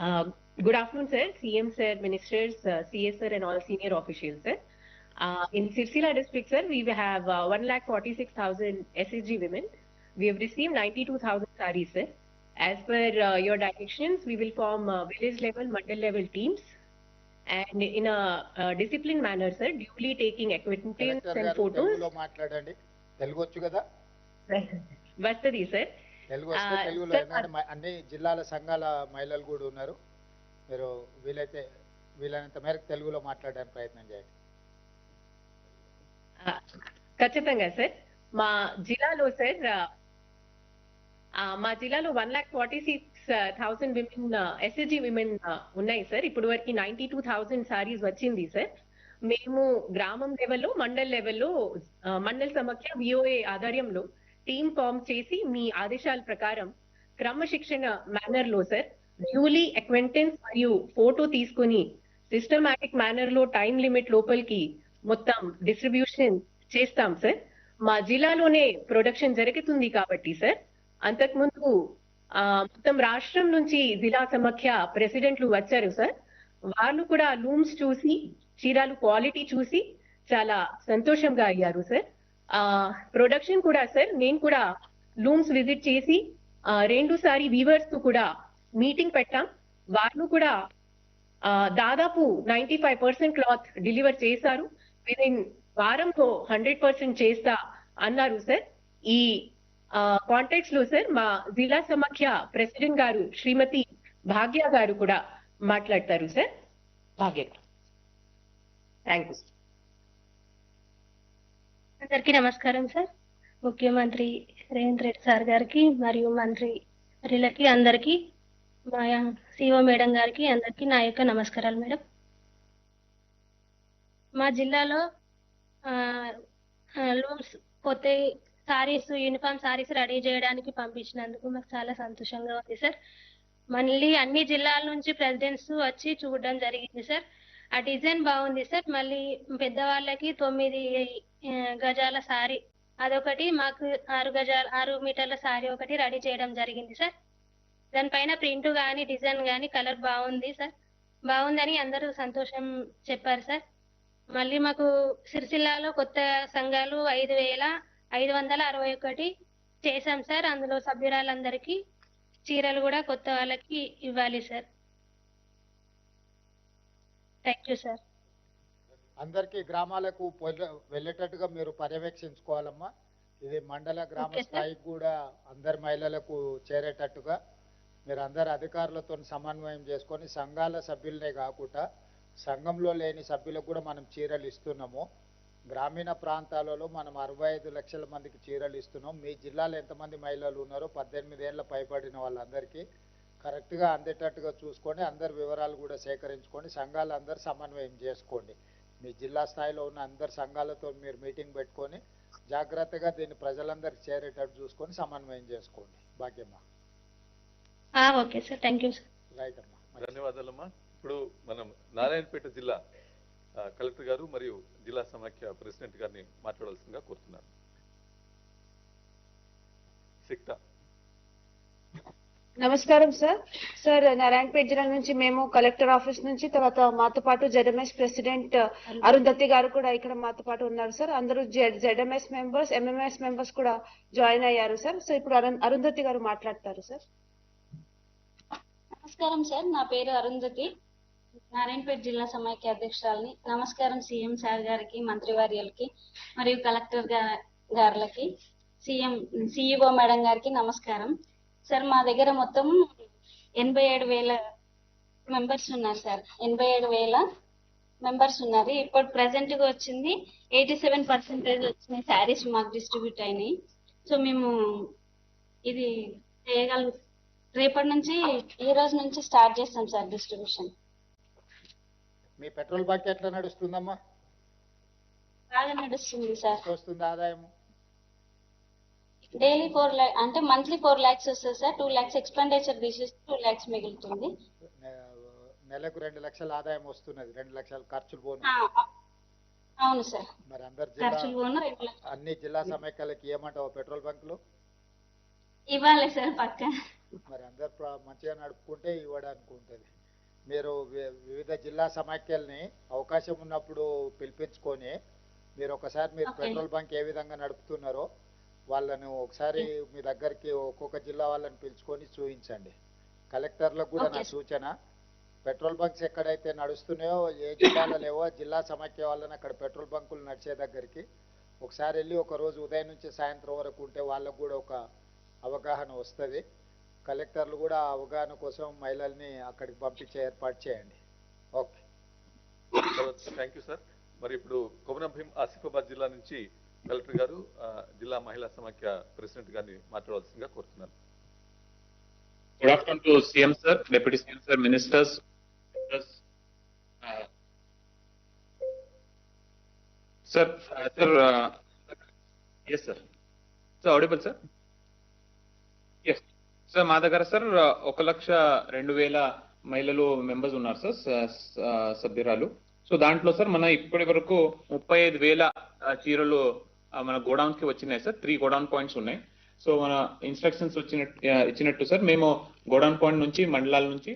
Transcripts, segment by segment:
Uh, good afternoon, sir. CM, sir, ministers, uh, CS, sir, and all senior officials, sir. Uh, in Sirsila district, sir, we have uh, 1,46,000 SSG women. We have received 92,000 saris, sir. As per uh, your directions, we will form uh, village level, mandal level teams. And in a uh, disciplined manner, sir, duly taking acquaintance collector and గారు photos. తెలుగులో మాట్లాడండి తెలుగు వచ్చు కదా Vastadi, sir. Telugu వస్తే తెలుగులో అన్ని జిల్లాల సంఘాల మహిళలు కూడా ఉన్నారు. మీరు వీలైతే వీలైనంత మేరకు తెలుగులో మాట్లాడడానికి ప్రయత్నం చేయండి. ఖచ్చితంగా సార్. మా జిల్లాలో సార్ మా జిల్లాలో one lakh forty six thousand women SSG women ఉన్నాయి సార్. ఇప్పుడు వరకు నైన్టీ టూ థౌసండ్ సారీస్ వచ్చింది సార్. మేము గ్రామం లెవెల్లో మండల్ లెవెల్లో మండల్ సమాఖ్య విఓఏ ఆధ్వర్యంలో టీమ్ ఫామ్ చేసి మీ ఆదేశాల ప్రకారం క్రమశిక్షణ మేనర్లో సార్ డ్యూలీ అక్వెంటెన్స్ మరియు ఫోటో తీసుకొని సిస్టమాటిక్ మేనర్లో టైం లిమిట్ లోపలికి మొత్తం డిస్ట్రిబ్యూషన్ చేస్తాం సార్ మా జిల్లాలోనే ప్రొడక్షన్ జరుగుతుంది కాబట్టి సార్ అంతకుముందు మొత్తం రాష్ట్రం నుంచి జిల్లా సమాఖ్య ప్రెసిడెంట్లు వచ్చారు సార్ వాళ్ళు కూడా లూమ్స్ చూసి చీరాలు క్వాలిటీ చూసి చాలా సంతోషంగా అయ్యారు సార్ ప్రొడక్షన్ కూడా సార్ నేను కూడా లూమ్స్ విజిట్ చేసి రెండు సారి వీవర్స్తో కూడా మీటింగ్ పెట్టాం. వాళ్ళు కూడా దాదాపు ninety five percent cloth deliver చేశారు. విత్ ఇన్ వారంలో హండ్రెడ్ పర్సెంట్ చేస్తా అన్నారు సార్ ఈ కాంటాక్ట్స్లో సార్ మా జిల్లా సమాఖ్య ప్రెసిడెంట్ గారు శ్రీమతి భాగ్య గారు కూడా మాట్లాడతారు సార్ భాగ్య. థ్యాంక్ యూ అందరికీ నమస్కారం సార్. ముఖ్యమంత్రి రేవంత్ రెడ్డి సార్ గారికి మరియు మంత్రి వర్యులకి అందరికీ మా సిఓ మేడం గారికి అందరికీ నా యొక్క నమస్కారాలు మేడం. మా జిల్లాలో లూమ్స్ కొత్త సారీస్ యూనిఫామ్ సారీస్ రెడీ చేయడానికి పంపించినందుకు మాకు చాలా సంతోషంగా ఉంది సార్. మళ్ళీ అన్ని జిల్లాల నుంచి ప్రెసిడెంట్స్ వచ్చి చూడడం జరిగింది సార్. ఆ డిజైన్ బాగుంది సార్. మళ్ళీ పెద్దవాళ్ళకి తొమ్మిది గజాల సారీ అదొకటి మాకు ఆరు గజాల ఆరు మీటర్ల సారీ ఒకటి రెడీ చేయడం జరిగింది సార్. దానిపైన ప్రింట్ కానీ డిజైన్ కానీ కలర్ బాగుంది సార్. బాగుందని అందరూ సంతోషం చెప్పారు సార్. మళ్ళీ మాకు సిరిసిల్లాలో కొత్త సంఘాలు ఐదు వేల ఐదు వందల అరవై ఒకటి చేశాం సార్. అందులో సభ్యురాలందరికీ చీరలు కూడా కొత్త వాళ్ళకి ఇవ్వాలి సార్. థ్యాంక్ యూ సార్ అందరికీ గ్రామాలకు వెళ్ళేటట్టుగా మీరు పర్యవేక్షించుకోవాలమ్మా. ఇది మండల గ్రామ. స్థాయికి కూడా అందరి మహిళలకు చేరేటట్టుగా మీరు అందరు అధికారులతో సమన్వయం చేసుకొని సంఘాల సభ్యులనే కాకుండా సంఘంలో లేని సభ్యులకు కూడా మనం చీరలు ఇస్తున్నాము. గ్రామీణ ప్రాంతాలలో మనం అరవై ఐదు లక్షల మందికి చీరలు ఇస్తున్నాం. మీ జిల్లాలో ఎంతమంది మహిళలు ఉన్నారో పద్దెనిమిది ఏళ్ళ పైబడిన వాళ్ళందరికీ కరెక్ట్గా అందేటట్టుగా చూసుకొని అందరి వివరాలు కూడా సేకరించుకొని సంఘాలు అందరు సమన్వయం చేసుకోండి. మీ జిల్లా స్థాయిలో ఉన్న అందరు సంఘాలతో మీరు మీటింగ్ పెట్టుకొని జాగ్రత్తగా దీన్ని ప్రజలందరికీ చేరేటట్టు చూసుకొని సమన్వయం చేసుకోండి. భాగ్యమ్మ. ఆ, okay sir. Thank you sir. Right అమ్మా. ధన్యవాదాలమ్మా. ఇప్పుడు మనం నారాయణపేట జిల్లా కలెక్టర్ గారు మరియు జిల్లా సమాఖ్య ప్రెసిడెంట్ గారిని మాట్లాడాల్సిందిగా కోరుతున్నాను. సిక్తా. నమస్కారం సార్. సార్ నారాయణపేట జిల్లా నుంచి మేము కలెక్టర్ ఆఫీస్ నుంచి తర్వాత మాతో పాటు జెడ్ఎంఎస్ ప్రెసిడెంట్ అరుంధతి. గారు కూడా ఇక్కడ మాతో పాటు ఉన్నారు సార్. అందరూ జెడ్ఎంఎస్ మెంబర్స్ ఎంఎంఎస్ మెంబర్స్ కూడా జాయిన్ అయ్యారు సార్. సో ఇప్పుడు అరుణ్- అరుంధతి గారు మాట్లాడతారు సార్. నమస్కారం సార్. నా పేరు అరుంధతి. నారాయణపేట జిల్లా సమైక్య అధ్యక్షురాలని. నమస్కారం సీఎం సార్ గారికి మంత్రివర్యులకి మరియు కలెక్టర్ గారులకి. సీఎం సిఇఓ మేడం గారికి నమస్కారం. సార్ మా దగ్గర మొత్తం ఎనభై ఏడు వేల మెంబర్స్ ఉన్నారు సార్. ఎనభై ఏడు వేల మెంబర్స్ ఉన్నారు. ఇప్పుడు ప్రెసెంట్గా వచ్చింది ఎయిటీ సెవెన్ పర్సెంటేజ్ వచ్చినాయి శారీస్ మాకు డిస్ట్రిబ్యూట్ అయినాయి. సో మేము ఇది చేయగల రేపటి నుంచి ఈ రోజు నుంచి స్టార్ట్ చేస్తాం సార్ డిస్ట్రిబ్యూషన్. మీ పెట్రోల్ బంక్ ఎట్లా నడుస్తుందమ్మా? బాగా నడుస్తుంది సార్. వస్తుంది ఆదాయం డైలీ ఫోర్ ల్యాక్ అంటే మంత్లీ ఫోర్ ల్యాక్స్ వస్తుంది సార్. టూ ల్యాక్స్ ఎక్స్పెండిచర్ తీసేస్తే టూ ల్యాక్స్ మిగులుతుంది. నెలకు రెండు లక్షల ఆదాయం వస్తున్నది. రెండు లక్షల ఖర్చులు పోను. అవును సార్. మరి అందరు ఖర్చులు జిల్లా అన్ని జిల్లా సమైక్యాలకి ఏమంటావు? పెట్రోల్ బంకులు? ఇవ్వాలి సార్ పక్క. మరి అందరు మంచిగా నడుపుకుంటే ఇవ్వడానికి ఉంటుంది మీరు వివిధ జిల్లా సమాఖ్యల్ని అవకాశం ఉన్నప్పుడు పిలిపించుకొని మీరు ఒకసారి మీరు. పెట్రోల్ బంక్ ఏ విధంగా నడుపుతున్నారో వాళ్ళను ఒకసారి మీ దగ్గరికి ఒక్కొక్క జిల్లా వాళ్ళని పిలుచుకొని చూపించండి. కలెక్టర్లకు కూడా నా. సూచన పెట్రోల్ బంక్స్ ఎక్కడైతే నడుస్తున్నాయో ఏ జిల్లాలో లేవో జిల్లా సమాఖ్య వాళ్ళని అక్కడ పెట్రోల్ బంకులు నడిచే దగ్గరికి ఒకసారి వెళ్ళి ఒక రోజు ఉదయం నుంచి సాయంత్రం వరకు ఉంటే వాళ్ళకు కూడా ఒక అవగాహన వస్తుంది. కలెక్టర్లు కూడా ఆ అవగాహన కోసం మహిళల్ని అక్కడికి పంపించే ఏర్పాటు చేయండి. ఓకే. థ్యాంక్ యూ సార్ మరి ఇప్పుడు కొమరం భీం ఆసిఫాబాద్ జిల్లా నుంచి కలెక్టర్ గారు జిల్లా మహిళా సమాఖ్య ప్రెసిడెంట్ గారిని మాట్లాడవలసిందిగా కోరుతున్నారు good afternoon to CM sir deputy CM sir ministers sir sir yes sir sir uh, sir yes sir మా దగ్గర సార్ uh, ఒక లక్ష రెండు వేల మహిళలు మెంబర్స్ ఉన్నారు సార్ సభ్యురాలు. సో దాంట్లో సార్ మన ఇప్పటి వరకు ముప్పై ఐదు వేల చీరలు మన గోడౌన్స్కి వచ్చినాయి సార్. త్రీ గోడౌన్ పాయింట్స్ ఉన్నాయి. సో మన ఇన్స్ట్రక్షన్స్ వచ్చినట్టు ఇచ్చినట్టు సార్. మేము గోడౌన్ పాయింట్ నుంచి మండలాల నుంచి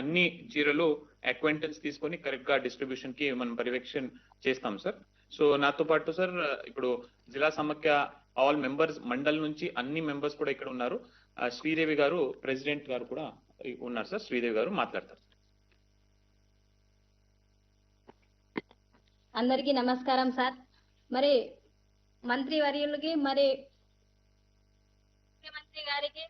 అన్ని చీరలు అక్వైంటెన్స్ తీసుకొని కరెక్ట్గా డిస్ట్రిబ్యూషన్కి మనం పర్యవేక్షణ చేస్తాం సార్. సో నాతో పాటు సార్ ఇప్పుడు జిల్లా సమాఖ్య ఆల్ మెంబర్స్ మండల్ నుంచి అన్ని మెంబర్స్ కూడా ఇక్కడ ఉన్నారు. శ్రీదేవి గారు ప్రెసిడెంట్ గారు కూడా ఉన్నారు సార్. శ్రీదేవి గారు మాట్లాడతారు. అందరికీ నమస్కారం సార్. మరి మంత్రి వర్యులకి మరి ముఖ్యమంత్రి గారికి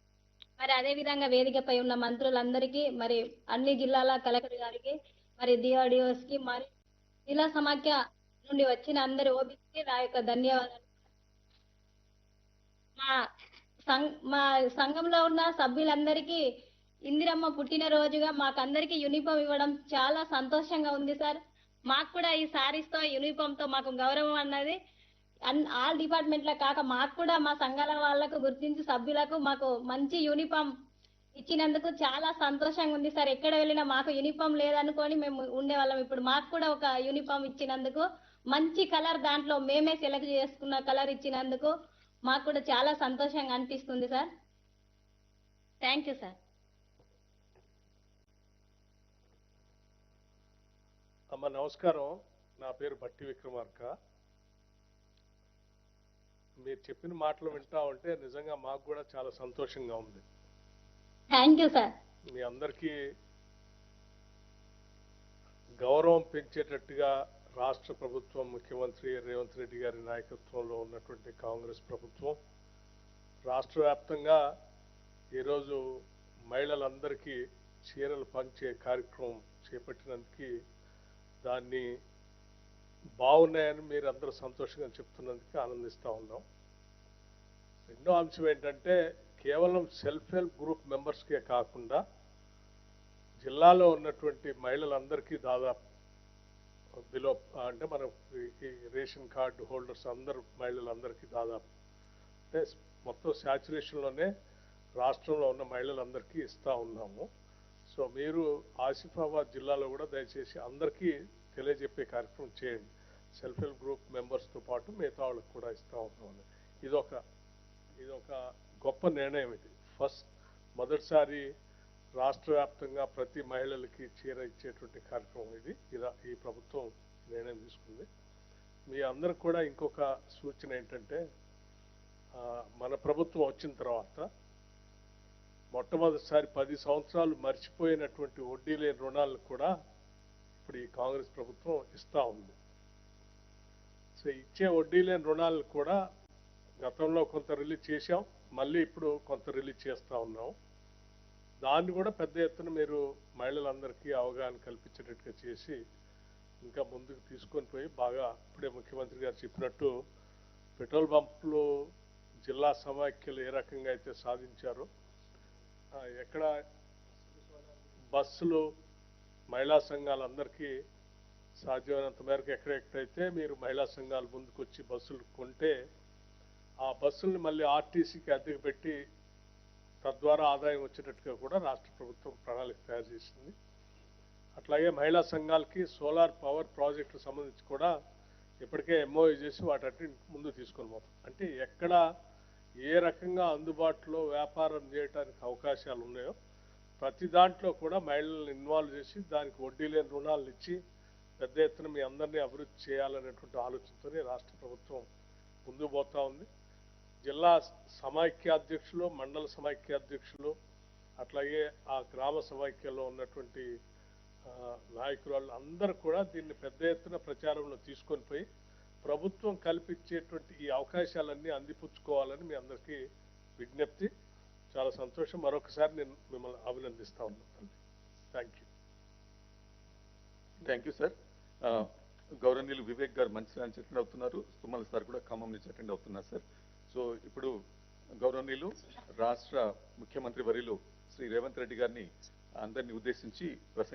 మరి అదే విధంగా వేదికపై ఉన్న మంత్రులందరికీ మరి అన్ని జిల్లాల కలెక్టర్ గారికి మరి డిఆర్డిఓస్కి మరి జిల్లా సమాఖ్య నుండి వచ్చిన అందరి ఓబీసీకి నా యొక్క ధన్యవాదాలు. మా సంఘ మా సంఘంలో ఉన్న సభ్యులందరికీ ఇందిరమ్మ పుట్టినరోజుగా మాకందరికీ యూనిఫామ్ ఇవ్వడం చాలా సంతోషంగా ఉంది సార్. మాకు కూడా ఈ సారీస్తో యూనిఫామ్తో తో మాకు గౌరవం అన్నది ఆల్ డిపార్ట్మెంట్ల కాక మాకు కూడా మా సంఘాల వాళ్ళకు గుర్తించి సభ్యులకు మాకు మంచి యూనిఫామ్ ఇచ్చినందుకు చాలా సంతోషంగా ఉంది సార్. ఎక్కడ వెళ్ళినా మాకు యూనిఫామ్ లేదనుకొని మేము ఉండేవాళ్ళం. ఇప్పుడు మాకు కూడా ఒక యూనిఫామ్ ఇచ్చినందుకు మంచి కలర్ దాంట్లో మేమే సెలెక్ట్ చేసుకున్న కలర్ ఇచ్చినందుకు మాకు కూడా చాలా సంతోషంగా అనిపిస్తుంది సార్. Thank you sir. అమ్మ నమస్కారం. నా పేరు భట్టి విక్రమార్క. మీరు చెప్పిన మాటలు వింటా ఉంటే నిజంగా మాకు కూడా చాలా సంతోషంగా ఉంది. థ్యాంక్ యూ సార్ మీ అందరికీ గౌరవం పెంచేటట్టుగా రాష్ట్ర ప్రభుత్వం ముఖ్యమంత్రి రేవంత్ రెడ్డి గారి నాయకత్వంలో ఉన్నటువంటి కాంగ్రెస్ ప్రభుత్వం రాష్ట్ర వ్యాప్తంగా ఈరోజు మహిళలందరికీ చీరలు పంచే కార్యక్రమం చేపట్టినందుకు దాన్ని బాగున్నాయని మీరు అందరూ సంతోషంగా చెప్తున్నందుకు ఆనందిస్తూ ఉన్నాం. రెండో అంశం ఏంటంటే కేవలం సెల్ఫ్ హెల్ప్ గ్రూప్ మెంబర్స్కే కాకుండా జిల్లాలో ఉన్నటువంటి మహిళలందరికీ దాదాపు బిలో అంటే మన ఈ రేషన్ కార్డు హోల్డర్స్ అందరు మహిళలందరికీ దాదాపు అంటే మొత్తం శాచురేషన్లోనే రాష్ట్రంలో ఉన్న మహిళలందరికీ ఇస్తూ ఉన్నాము. సో మీరు ఆసిఫాబాద్ జిల్లాలో కూడా దయచేసి అందరికీ తెలియజెప్పే కార్యక్రమం చేయండి. సెల్ఫ్ హెల్ప్ గ్రూప్ మెంబర్స్తో పాటు మిగతా వాళ్ళకి కూడా ఇస్తా ఒక ఇదొక ఇదొక గొప్ప నిర్ణయం ఇది. ఫస్ట్ మొదటిసారి రాష్ట్ర వ్యాప్తంగా ప్రతి మహిళలకి చీర ఇచ్చేటువంటి కార్యక్రమం ఇది. ఇలా ఈ ప్రభుత్వం నిర్ణయం తీసుకుంది. మీ అందరికి కూడా ఇంకొక సూచన ఏంటంటే మన ప్రభుత్వం వచ్చిన తర్వాత మొట్టమొదటిసారి పది సంవత్సరాలు మర్చిపోయినటువంటి వడ్డీ లేని రుణాలను కూడా ఇప్పుడు ఈ కాంగ్రెస్ ప్రభుత్వం ఇస్తూ ఉంది. సో ఇచ్చే వడ్డీ లేని రుణాలను కూడా గతంలో కొంత రిలీజ్ చేశాం మళ్ళీ ఇప్పుడు కొంత రిలీజ్ చేస్తూ ఉన్నాం. దాన్ని కూడా పెద్ద ఎత్తున మీరు మహిళలందరికీ అవగాహన కల్పించేటట్టుగా చేసి ఇంకా ముందుకు తీసుకొని పోయి బాగా ఇప్పుడే ముఖ్యమంత్రి గారు చెప్పినట్టు పెట్రోల్ పంపులు జిల్లా సమాఖ్యలు ఏ రకంగా అయితే సాధించారో ఎక్కడ బస్సులు మహిళా సంఘాలందరికీ సాధ్యమైనంత మేరకు ఎక్కడెక్కడైతే మీరు మహిళా సంఘాలు ముందుకొచ్చి బస్సులు కొంటే ఆ బస్సుల్ని మళ్ళీ ఆర్టీసీకి అద్దెకు పెట్టి తద్వారా ఆదాయం వచ్చేటట్టుగా కూడా రాష్ట్ర ప్రభుత్వం ప్రణాళిక తయారు చేసింది. అట్లాగే మహిళా సంఘాలకి సోలార్ పవర్ ప్రాజెక్టు సంబంధించి కూడా ఇప్పటికే ఎంఓయూ చేసి వాటి ముందు తీసుకొని పోతాం. అంటే ఎక్కడ ఏ రకంగా అందుబాటులో వ్యాపారం చేయడానికి అవకాశాలు ఉన్నాయో ప్రతి దాంట్లో కూడా మహిళలను ఇన్వాల్వ్ చేసి దానికి వడ్డీ లేని రుణాలు ఇచ్చి పెద్ద ఎత్తున మీ అందరినీ అభివృద్ధి చేయాలనేటువంటి ఆలోచనతోనే రాష్ట్ర ప్రభుత్వం ముందు పోతా ఉంది. జిల్లా సమైక్య అధ్యక్షులు మండల సమైక్య అధ్యక్షులు అట్లాగే ఆ గ్రామ సమైక్యలో ఉన్నటువంటి నాయకురాళ్ళు అందరూ కూడా దీన్ని పెద్ద ఎత్తున ప్రచారంలో తీసుకొని పోయి ప్రభుత్వం కల్పించేటువంటి ఈ అవకాశాలన్నీ అందిపుచ్చుకోవాలని మీ అందరికీ విజ్ఞప్తి. చాలా సంతోషం. మరొకసారి నేను మిమ్మల్ని అభినందిస్తా ఉన్నాను thank you thank you sir గౌరవనీయులు వివేక్ గారు మంచిర్యాల నుంచి అటెండ్ అవుతున్నారు. తుమ్మల సార్ కూడా ఖమ్మం నుంచి అటెండ్ అవుతున్నారు సార్ సో ఇప్పుడు గౌరవనీయులు రాష్ట్ర ముఖ్యమంత్రి వరిలో శ్రీ రేవంత్ రెడ్డి గారిని అందరినీ ఉద్దేశించి ప్రసంగి